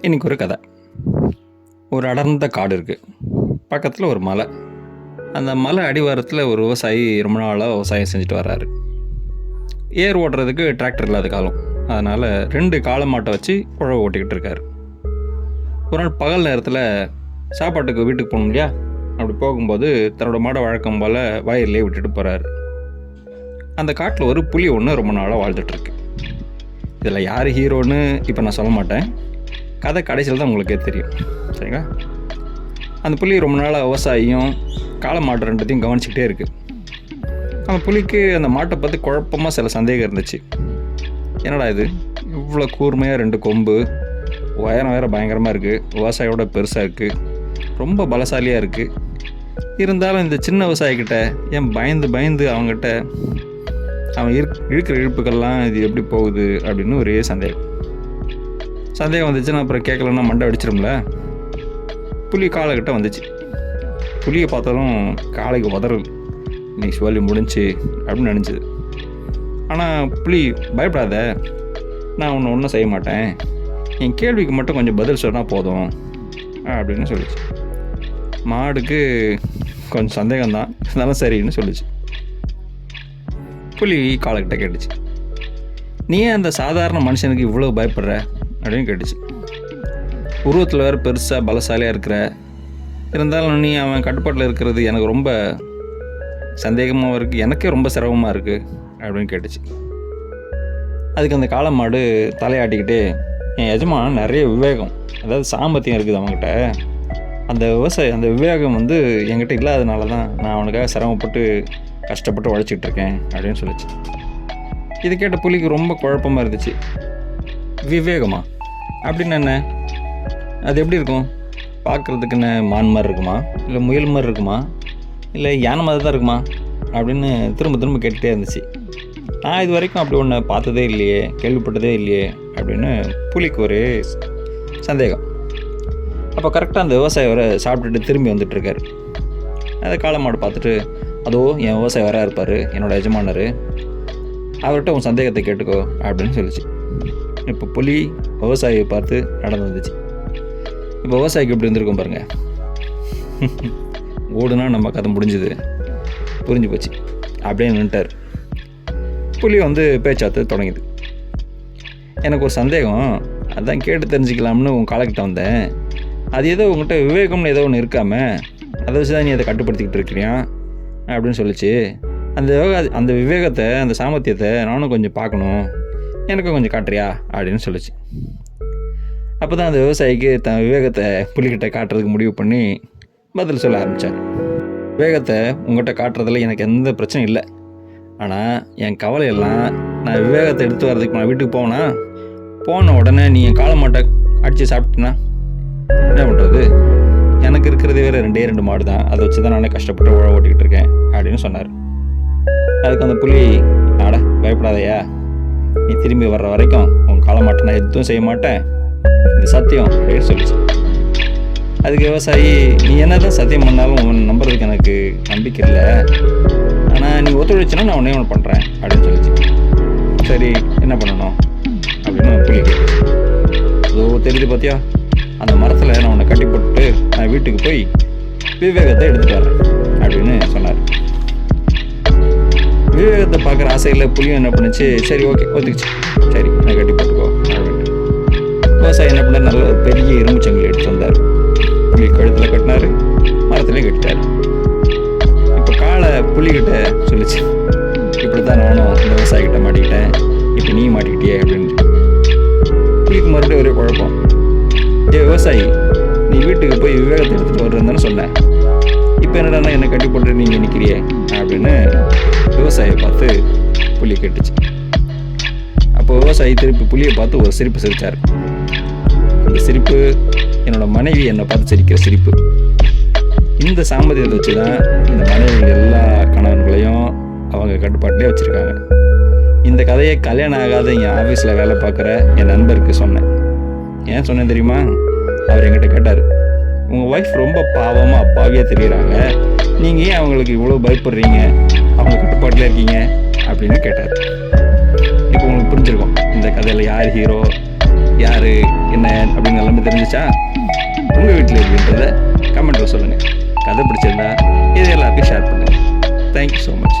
இன்னைக்கு ஒரு கதை. ஒரு அடர்ந்த காடு இருக்குது பக்கத்தில் ஒரு மலை. அந்த மலை அடிவாரத்தில் ஒரு விவசாயி ரொம்ப நாளாக விவசாயம் செஞ்சுட்டு வர்றாரு. ஏர் ஓட்டுறதுக்கு டிராக்டர் இல்லாத காலம். அதனால் ரெண்டு காளை மாட்டை வச்சு உழவு ஓட்டிக்கிட்டு இருக்காரு. ஒரு நாள் பகல் நேரத்தில் சாப்பாட்டுக்கு வீட்டுக்கு போகணும் இல்லையா? அப்படி போகும்போது தன்னோட மாடை வழக்கம் போல் வயல்லே விட்டுட்டு போகிறாரு அந்த காட்டில் ஒரு புலி ஒன்று ரொம்ப நாளாக வாழ்ந்துட்டுருக்கு இதில் யார் ஹீரோன்னு இப்போ நான் சொல்ல மாட்டேன். கதை கடைசியில் தான் உங்களுக்கே தெரியும். சரிங்களா? அந்த புலி ரொம்ப நாளாக விவசாயியும் காளை மாட்டு ரெண்டுத்தையும் கவனிச்சிக்கிட்டே இருக்குது அந்த புலிக்கு அந்த மாட்டை பற்றி குழப்பமாக சில சந்தேகம் இருந்துச்சு. என்னடா இது? இவ்வளோ கூர்மையாக ரெண்டு கொம்பு உயரம் வேறு பயங்கரமாக இருக்குது விவசாயியோட பெருசாக இருக்குது ரொம்ப பலசாலியாக இருக்குது இருந்தாலும் இந்த சின்ன விவசாயிக்கிட்ட ஏன் பயந்து பயந்து அவங்ககிட்ட அவன் இருக் இழுக்கிற இழுப்புகள்லாம் இது எப்படி போகுது அப்படின்னு ஒரே சந்தேகம். சந்தேகம் வந்துச்சுன்னா அப்புறம் கேட்கலன்னா மண்டை அடிச்சிரும்ல? புலி காலைக்கிட்ட வந்துச்சு. புலியை பார்த்தாலும் காலைக்கு உதறல். நீ சொல்லி முடிஞ்சு அப்படின்னு நினச்சிது ஆனால் புலி பயப்படாத. நான் ஒன்று ஒன்றும் செய்ய மாட்டேன். என் கேள்விக்கு மட்டும் கொஞ்சம் பதில் சொன்னால் போதும். அப்படின்னு சொல்லிச்சு. மாடுக்கு கொஞ்சம் சந்தேகம்தான். இருந்தாலும் சரின்னு சொல்லிச்சு. புலி காலக்கிட்ட கேட்டுச்சு. நீ ஏன் அந்த சாதாரண மனுஷனுக்கு இவ்வளோ பயப்படுற? அப்படின்னு கேட்டுச்சு. உருவத்தில் வேறு பெருசாக பலசாலியாக இருக்கிற இருந்தாலும் நீ அவன் கட்டுப்பாட்டில் இருக்கிறது எனக்கு ரொம்ப சந்தேகமாக இருக்குது எனக்கே ரொம்ப சிரமமாக இருக்குது அப்படின்னு கேட்டுச்சு. அதுக்கு அந்த காளை மாடு தலையாட்டிக்கிட்டு என் எஜமான் நிறைய விவேகம் அதாவது சாமர்த்தியம் இருக்குது அவன்கிட்ட. அந்த விவசாயி அந்த விவேகம் வந்து என்கிட்ட இல்லாதனால தான் நான் அவனுக்காக சிரமப்பட்டு கஷ்டப்பட்டு உழைச்சிட்டு இருக்கேன் அப்படின்னு சொல்லிச்சு. இது கேட்ட புலிக்கு ரொம்ப குழப்பமாக இருந்துச்சு. விவேகமா? அப்படின்னு என்ன? அது எப்படி இருக்கும்? பார்க்குறதுக்கு என்ன மான் மாதிரி இருக்குமா? இல்லை முயல் மாதிரி இருக்குமா? இல்லை யானை மாதிரி தான் இருக்குமா? அப்படின்னு திரும்ப திரும்ப கேட்டுகிட்டே இருந்துச்சு. நான் இது வரைக்கும் அப்படி ஒன்று பார்த்ததே இல்லையே கேள்விப்பட்டதே இல்லையே அப்படின்னு புலிக்கு ஒரு சந்தேகம். அப்போ கரெக்டாக அந்த விவசாயி வர சாப்பிட்டுட்டு திரும்பி வந்துட்டுருக்காரு அதை காளை மாடு பார்த்துட்டு அதோ என் விவசாயி வரா இருப்பார் என்னோட எஜமானர். அவர்கிட்ட உன் சந்தேகத்தை கேட்டுக்கோ அப்படின்னு சொல்லிச்சு. இப்போ புலி விவசாயியை பார்த்து நடந்து வந்துச்சு. இப்போ விவசாயிக்கு எப்படி இருந்திருக்கும் பாருங்க. ஓடுனா நம்ம கதை முடிஞ்சுது. புரிஞ்சு போச்சு. அப்படியே நின்ட்டார் புலி வந்து பேச்சாத்து தொடங்கிது. எனக்கு ஒரு சந்தேகம். அதான் கேட்டு தெரிஞ்சுக்கலாம்னு உன் காலக்கிட்ட வந்தேன். அது ஏதோ உங்கள்கிட்ட விவேகம்னு ஏதோ ஒன்று இருக்காம அதை வச்சு தான் நீ அதை கட்டுப்படுத்திக்கிட்டு இருக்கிறியா? அப்படின்னு சொல்லிச்சு. அந்த யோகா அந்த விவேகத்தை அந்த சாமர்த்தியத்தை நானும் கொஞ்சம் பார்க்கணும். எனக்கும் கொஞ்சம் காட்டுறியா? அப்படின்னு சொல்லிச்சு. அப்போ தான் அந்த விவசாயிக்கு தன் விவேகத்தை புலிகிட்ட காட்டுறதுக்கு முடிவு பண்ணி பதில் சொல்ல ஆரம்பித்தார் விவேகத்தை உங்கள்கிட்ட காட்டுறதுல எனக்கு எந்த பிரச்சனையும் இல்லை. ஆனால் என் கவலையெல்லாம் நான் விவேகத்தை எடுத்து வர்றதுக்கு நான் வீட்டுக்கு போனா போன உடனே நீ என் காலை மாட்டை அடித்து சாப்பிட்டீன்னா என்ன பண்ணுறது எனக்கு இருக்கிறதே வேறு ரெண்டே ரெண்டு மாடு தான். அதை வச்சு தான் நானே கஷ்டப்பட்டு உழ ஓட்டிக்கிட்டு இருக்கேன் அப்படின்னு சொன்னார். அதுக்கு அந்த புலி ஆட பயப்படாதயா? நீ திரும்பி வர்ற வரைக்கும் உன் காலை மாட்டை நான் எதுவும் செய்ய மாட்டேன். இது சத்தியம் அப்படின்னு சொல்லிச்சு. அதுக்கு விவசாயி நீ என்னதான் சத்தியம் பண்ணாலும் உன் நம்புறதுக்கு எனக்கு நம்பிக்கை இல்லை. ஆனால் நீ ஒத்துழைச்சுன்னா நான் உன்னே ஒன்று பண்ணுறேன் அப்படின்னு சொல்லிச்சு. சரி என்ன பண்ணணும்? அப்படின்னு புலி கேட்டுச்சு. அதோ தெரியுது பார்த்தியா அந்த மரத்தில் நான் உன்னை கட்டி போட்டு நான் வீட்டுக்கு போய் விவேகத்தை எடுத்துட்டு வரேன் அப்படின்னு சொன்னார். விவேகத்தை பார்க்குற ஆசையில் புலியும் என்ன பண்ணுச்சு? சரி ஓகே ஒத்துக்குச்சு சரி நான் கட்டி போட்டுக்கோ அப்படின்ட்டு விவசாயி என்ன பண்ணார்? நல்ல பெரிய இரும்பு எடுத்து வந்தார். புளி கழுத்தில் கட்டினாரு. மரத்துலேயும் கட்டிட்டார். இப்போ காலை புளிக்கிட்ட சொல்லிச்சு. இப்படி தான் நானும் இந்த விவசாயிகிட்ட மாட்டிக்கிட்டேன். இப்போ நீ மாட்டிக்கிட்டியே அப்படின்னு புளிக்கு மறுபடியும் ஒரே குழப்பம். ஏ விவசாயி நீ வீட்டுக்கு போய் விவேகத்தை எடுத்துகிட்டு வர்றதுன்னு சொன்னேன் இப்போ என்னடா என்னை கட்டி போட்டு நீங்கள் நிற்கிறியே அப்படின்னு விவசாயியை பார்த்து புலி கேட்டுச்சு. அப்போ விவசாயி திருப்பி புலியை பார்த்து ஒரு சிரிப்பு சிரித்தார் அந்த சிரிப்பு என்னோட மனைவி என்னை பார்த்து சிரிக்கிற சிரிப்பு. இந்த சாமர்த்தியத்தை வச்சு தான் இந்த மனைவிகள் எல்லா கணவன்களையும் அவங்க கட்டுப்பாட்டிலே வச்சுருக்காங்க. இந்த கதையை கல்யாணம் ஆகாத என் ஆஃபீஸில் வேலை பார்க்குற என் நண்பருக்கு சொன்னேன். ஏன் சொன்னேன் தெரியுமா? அவர் என்கிட்ட கேட்டார். உங்கள் ஒய்ஃப் ரொம்ப பாவமாக அப்பாவியாக தெரியுறாங்க. நீங்கள் ஏன் அவங்களுக்கு இவ்வளோ பயப்படுறீங்க? அவங்க கட்டுப்பாட்டில் இருக்கீங்க அப்படின்னு கேட்டார். இப்போ உங்களுக்கு புரிஞ்சிருக்கும் இந்த கதையில் யார் ஹீரோ யார் என்ன அப்படின்னு எல்லாமே தெரிஞ்சிச்சா? உங்கள் வீட்டில் இருக்குன்றத கமெண்ட்டில் சொல்லுங்கள் கதை பிடிச்சிருந்தா இது எல்லாருக்கும் ஷேர் பண்ணுங்கள் தேங்க்யூ ஸோ மச்